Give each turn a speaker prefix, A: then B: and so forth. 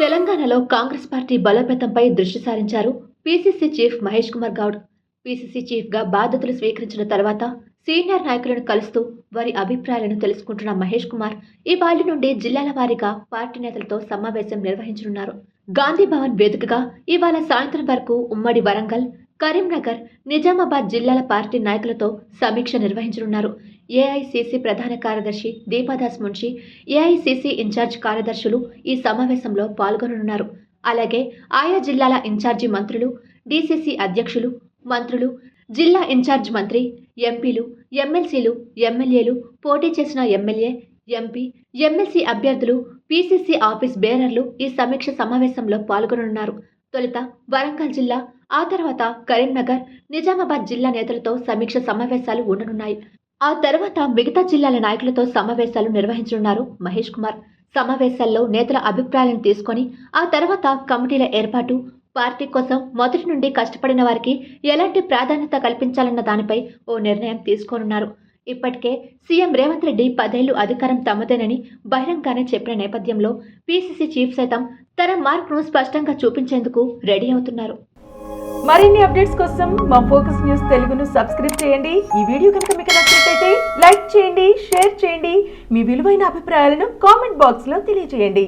A: తెలంగాణలో కాంగ్రెస్ పార్టీ బలోపేతంపై దృష్టి సారించారు PCC chief Mahesh Kumar Goud. PCC చీఫ్గా బాధ్యతలు స్వీకరించిన తర్వాత సీనియర్ నాయకులను కలుస్తూ వారి అభిప్రాయాలను తెలుసుకుంటున్న మహేష్ కుమార్ ఈ నుండి జిల్లాల వారీగా పార్టీ నేతలతో సమావేశం నిర్వహించనున్నారు. గాంధీ భవన్ వేదికగా ఇవాళ సాయంత్రం వరకు ఉమ్మడి వరంగల్ కరీంనగర్ నిజామాబాద్ జిల్లాల పార్టీ నాయకులతో సమీక్ష నిర్వహించనున్నారు. ఏఐసిసి ప్రధాన కార్యదర్శి దీపాదాస్ మున్షి ఏఐసిసి ఇన్ఛార్జ్ కార్యదర్శులు ఈ సమావేశంలో పాల్గొననున్నారు. అలాగే ఆయా జిల్లాల ఇన్ఛార్జి మంత్రులు డీసీసీ అధ్యక్షులు మంత్రులు జిల్లా ఇన్ఛార్జ్ మంత్రి ఎంపీలు ఎమ్మెల్సీలు ఎమ్మెల్యేలు పోటీ చేసిన ఎమ్మెల్యే ఎంపీ ఎమ్మెల్సీ అభ్యర్థులు పీసీసీ ఆఫీస్ బేరర్లు ఈ సమీక్ష సమావేశంలో పాల్గొననున్నారు. తొలుత వరంగల్ జిల్లా ఆ తర్వాత కరీంనగర్ నిజామాబాద్ జిల్లా నేతలతో సమీక్ష సమావేశాలు ఉండనున్నాయి. ఆ తర్వాత మిగతా జిల్లాల నాయకులతో సమావేశాలు నిర్వహించనున్నారు మహేష్ కుమార్. సమావేశాల్లో నేతల అభిప్రాయాలను తీసుకొని ఆ తర్వాత కమిటీల ఏర్పాటు పార్టీ కోసం మొదటి నుండి కష్టపడిన వారికి ఎలాంటి ప్రాధాన్యత కల్పించాలన్న దానిపై ఓ నిర్ణయం తీసుకోనున్నారు. ఇప్పటికే సీఎం రేవంత్ రెడ్డి పదేళ్ళు అధికారం తమదేనని బహిరంగానే చెప్పిన నేపథ్యంలో పీసీసీ చీఫ్ సైతం తన మార్క్ను స్పష్టంగా చూపించేందుకు రెడీ అవుతున్నారు.
B: మరిన్ని అప్డేట్స్ కోసం మా ఫోకస్ న్యూస్ తెలుగును సబ్స్క్రైబ్ చేయండి. ఈ వీడియో కనుక మీకు నచ్చినట్లయితే లైక్ చేయండి షేర్ చేయండి. మీ విలువైన అభిప్రాయాలను కామెంట్ బాక్స్లో తెలియజేయండి.